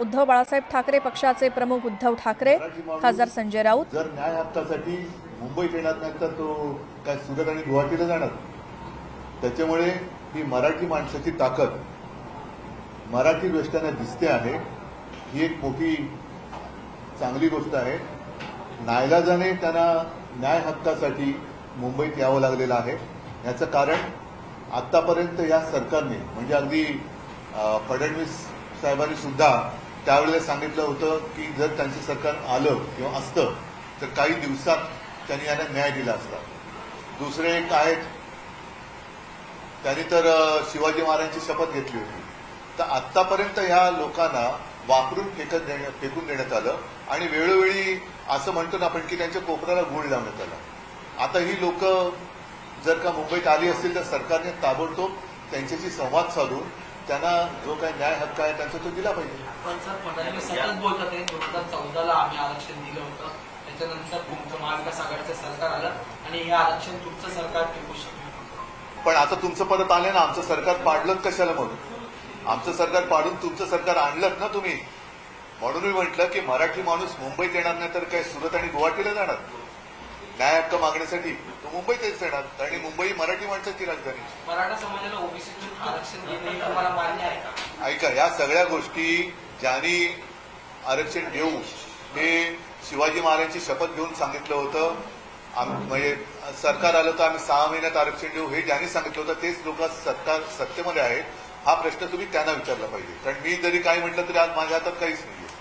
उद्धव बाळासाहेब ठाकरे पक्षाचे प्रमुख उद्धव ठाकरे खासदार संजय राऊत. जर न्याय हप्त्यासाठी मुंबईत येणार नाही तर तो काय सुरत आणि गुवाहाटीला जाणार? त्याच्यामुळे ही मराठी माणसाची ताकद मराठी दृष्ट्याने दिसते आहे. ही एक मोठी चांगली गोष्ट आहे. नायलाजाने त्यांना न्याय हक्कासाठी मुंबईत यावं लागलेलं आहे. याचं कारण आतापर्यंत या सरकारने म्हणजे अगदी फडणवीस साहेबांनी सुद्धा त्यावेळेला सांगितलं होतं की जर त्यांचं सरकार आलं किंवा असतं तर काही दिवसात त्यांनी यांना न्याय दिला असता. दुसरे एक आहेत त्यांनी तर शिवाजी महाराजांची शपथ घेतली होती. तर आतापर्यंत ह्या लोकांना वापरून फेकत देण्या- फेकून देण्यात आलं आणि वेळोवेळी असं म्हणतो ना आपण की त्यांच्या कोपऱ्याला गुळ लावण्यात आला. आता ही लोक जर का मुंबईत आली असतील तर सरकारने ताबडतोब त्यांच्याशी संवाद साधून त्यांना जो काही न्याय हक्क आहे त्यांचा तो दिला पाहिजे. पण सर फडणवीस सतत बोलतात आहे दोन हजार चौदाला आम्ही आरक्षण दिलं होतं. त्याच्यानंतर तुमचं महाविकास आघाडीचं सरकार आलं आणि हे आरक्षण तुमचं सरकार टिकू शकलं पण आता तुमचं परत आलं ना आमचं सरकार पाडलं कशाला मग आमचं सरकार पाडून तुमचं सरकार आणलं ना तुम्ही? म्हणून मी म्हटलं की मराठी माणूस मुंबईत येणार नाही तर काय सुरत आणि गुवाहाटीला जाणार? न्याय हक्क मागण्यासाठी तो मुंबईतच येणार आणि मुंबई मराठी माणसाची राजधानी. मराठा समाजाला ओबीसीतून आरक्षण देणे हे तुम्हाला मान्य आहे का? ऐका या सगळ्या गोष्टी ज्यांनी आरक्षण देऊ हे शिवाजी महाराजांची शपथ घेऊन सांगितलं होतं. आम- म्हणजे सरकार आलं तर आम्ही सहा महिन्यात आरक्षण देऊ हे ज्यांनी सांगितलं होतं तेच लोक सरकार सत्तेमध्ये आहेत. हा प्रश्न तुम्ही त्यांना विचारला पाहिजे. कारण मी जरी काय म्हटलं तरी आज माझ्या हातात काहीच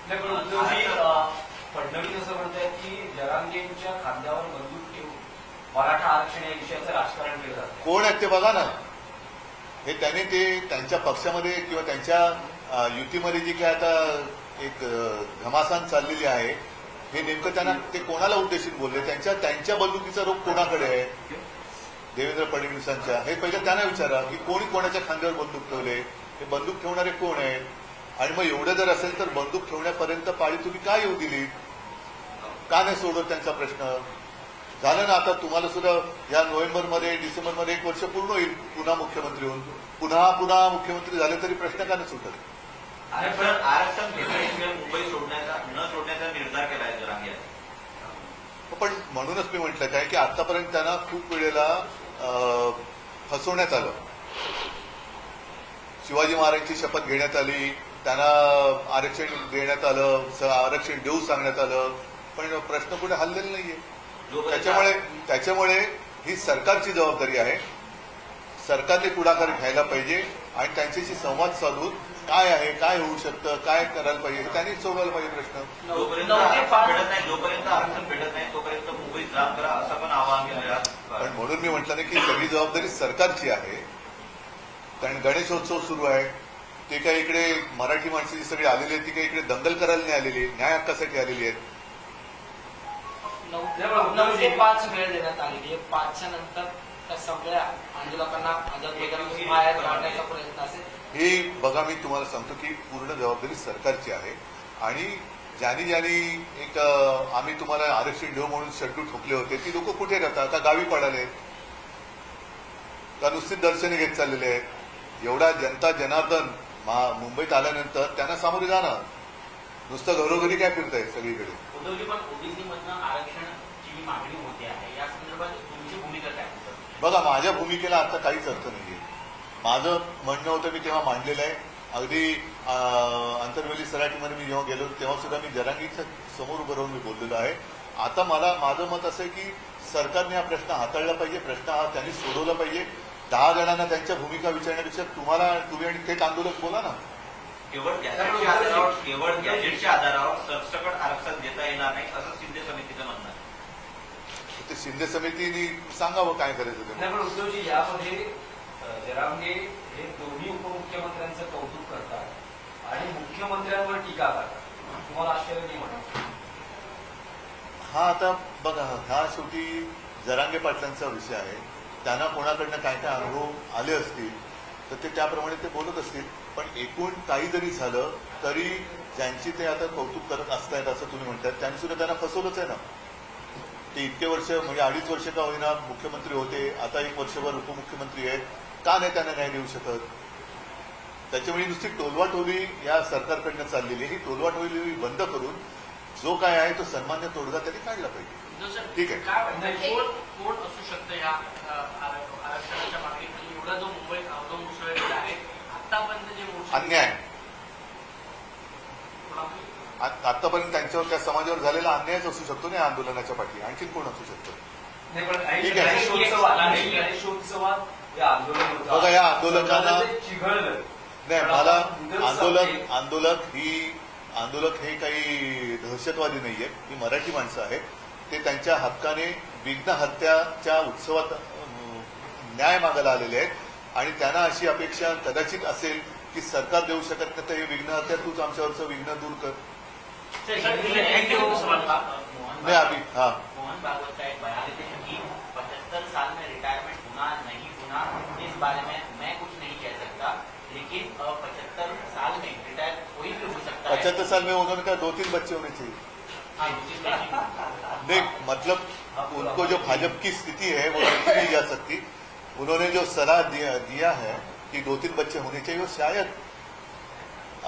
नाही, अ, फडणवीस असं म्हणतायत की जरांगेंच्या खांद्यावर बंदूक ठेवून मराठा आरक्षण या विषयाचं राजकारण केलं जातं कोण आहेत ते बघा ना. हे त्याने ते त्यांच्या पक्षामध्ये किंवा त्यांच्या युतीमध्ये जी काय आता एक घमासान चाललेली आहे हे नेमकं त्यांना ते कोणाला उद्देशून बोलले? त्यांच्या त्यांच्या बंदुकीचा रोग कोणाकडे आहे? देवेंद्र फडणवीसांच्या. हे पहिलं त्यांना विचारा की कोणी कोणाच्या खांद्यावर बंदूक ठेवले? हे बंदूक ठेवणारे कोण आहेत? आणि मग एवढं जर असेल तर बंदूक ठेवण्यापर्यंत पाळी तुम्ही काय येऊ दिली का नाही सोडत त्यांचा प्रश्न? झालं ना आता तुम्हाला सुद्धा या नोव्हेंबरमध्ये डिसेंबरमध्ये एक वर्ष पूर्ण होईल पुन्हा मुख्यमंत्री होऊन. पुन्हा पुन्हा मुख्यमंत्री झाले तरी प्रश्न का नाही सुटत? आरक्षण आरक्षण घेतल्याशिवाय मुंबई सोडण्याचा न सोडण्याचा निर्धार केला आहे जरांगे यांनी. पण म्हणूनच मी म्हटलं काय की आतापर्यंत त्यांना खूप वेळेला अं, फसवण्यात आलं. शिवाजी महाराजांची शपथ घेण्यात आली त्यांना आरक्षण देण्यात आलं आरक्षण देऊ सांगण्यात आलं. पण प्रश्न पुढे हल्लेला नाहीये. त्याच्यामुळे त्याच्यामुळे ही सरकारची जबाबदारी आहे. सरकारने पुढाकार घ्यायला पाहिजे आणि त्यांच्याशी संवाद साधून काय आहे काय होऊ शकतं काय करायला पाहिजे हे त्यांनी सोडवायला पाहिजे प्रश्न. जोपर्यंत आरक्षण भेटत नाही जोपर्यंत आरक्षण भेटत नाही तोपर्यंत मुंबईत राम करा असं पण आवाहन केलं पण म्हणून मी म्हटलं ना की सगळी जबाबदारी सरकारची आहे. कारण गणेशोत्सव सुरू आहे. ते काही इकडे मराठी माणसं जी सगळी आलेली आहेत ती काही इकडे दंगल करायला नाही आलेली न्याय हक्कासाठी आलेली आहेत. नऊ नऊ ते पाच वेळ देण्यात आलेली आहे पाचच्या नंतर त्या सगळ्या आंदोलकांना आझाद मैदानातून बाहेर काढण्याचा प्रयत्न असेल. ही बघा मी तुम्हाला सांगतो की पूर्ण जबाबदारी सरकारची आहे. आणि ज्यांनी ज्यांनी एक आम्ही तुम्हाला आरक्षण देऊ म्हणून शड्डू ठोकले होते ती लोक कुठे राहतात? का गावी पडाले का नुसतीच दर्शने घेत चाललेले आहेत? एवढा जनता जनार्दन मा- मुंबईत आल्यानंतर त्यांना सामोरे जाणार नुसतं घरोघरी काय फिरतायत सगळीकडे? बघा माझ्या भूमिकेला आता काहीच अर्थ नाहीये. माझं म्हणणं होतं मी तेव्हा मांडलेलं आहे. अगदी आंतरवेली सराटीमध्ये मी जेव्हा गेलो तेव्हा सुद्धा मी जरांगीच्या समोर उभं राहून मी बोललेलो आहे. आता मला माझं मत असं आहे की सरकारने हा प्रश्न हाताळला पाहिजे प्रश्न हा त्यांनी सोडवला पाहिजे. दहा जणांना त्यांच्या भूमिका विचारण्यापेक्षा तुम्हाला तुम्ही आणि थेट आंदोलक बोला ना. केवळ गॅजेटच्या आधारावर केवळ गॅजेटच्या आधारावर सरसकट आरक्षण देता येणार नाही असं शिंदे समितीचं म्हणणं आहे. ते शिंदे समितीने सांगावं काय करायचं ते नाही पण उद्धवजी यामध्ये अ, जरांगे हे दोन्ही उपमुख्यमंत्र्यांचं कौतुक करतात आणि मुख्यमंत्र्यांवर टीका करतात. तुम्हाला आश्चर्य नाही म्हणत हा आता बघा हा शेवटी जरांगे पाटलांचा विषय आहे. त्यांना कोणाकडनं काय काय अनुभव आले असतील तर ते त्याप्रमाणे ते बोलत असतील. पण एकूण काही जरी झालं तरी ज्यांची ते आता कौतुक करत असतायत असं तुम्ही म्हणतात त्यांनी सुद्धा त्यांना फसवलंच आहे ना. ते इतके वर्ष म्हणजे अडीच वर्ष का होईना मुख्यमंत्री होते आता एक वर्षभर उपमुख्यमंत्री आहेत का नाही त्यांना न्याय देऊ शकत? त्याच्यामुळे नुसती टोलवाटोली या सरकारकडनं चाललेली. ही टोलवाटोली बंद करून जो काय आहे तो सन्मान्य तोडगा त्यांनी काढला पाहिजे. ठीक आहे. कोण कोण असू शकतं या आरक्षणाच्या मागणीखाली एवढा जो मुंबईत अवधम मुसळलेला आहे आतापर्यंत जे मोर्चे अन्याय. आतापर्यंत त्यांच्यावर त्या समाजावर झालेला अन्यायच असू शकतो ना या आंदोलनाच्या पाठी. आणखीन कोण असू शकतो? ठीक आहे. हे. बघा, या आंदोलकांना- नाही मला आंदोलक. आंदोलक ही आंदोलक हे काही दहशतवादी नाहीये ही मराठी माणसं आहेत. ते त्यांच्या हक्काने विघ्न हत्याच्या उत्सवात न्याय मागायला आलेले आहेत. आणि त्यांना अशी अपेक्षा कदाचित असेल की सरकार देऊ शकत नाही तर हे विघ्न हत्या तूच आमच्यावरचं विघ्न दूर कर. में आम्ही हा. मोहन भागवत का एक बयान है कि पचहत्तर साल में रिटायरमेंट होना नहीं होना इस बारे में मैं कुछ नहीं कह सकता लेकिन पचहत्तर साल में रिटायर कोई भी हो सकता है। पचहत्तर साल में उन्होंने कहा दो तीन बच्चे होने चाहिए। हाँ, देख मतलब उनको जो भाजपा की स्थिति है वो देखी नहीं जा सकती। उन्होंने जो सलाह दिया, दिया है कि दो तीन बच्चे होने चाहिए वो शायद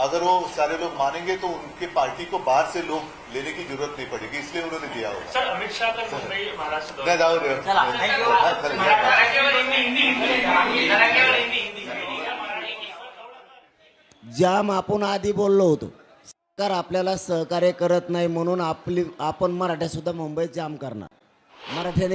अगर वो सारे लोग मानेंगे तो उनके पार्टी को बाहर से लोग लेने की जरूरत नहीं पड़ेगी इसलिए उन्होंने दिया होगा। सर अमित शाह तर मुंबई महाराष्ट्र नाही. हा, जाम आपण आधी बोललो होतो. सरकार आपल्याला सहकार्य करत नाही म्हणून आपली आपण मराठ्या सुद्धा मुंबईत जाम करणार. मराठ्याने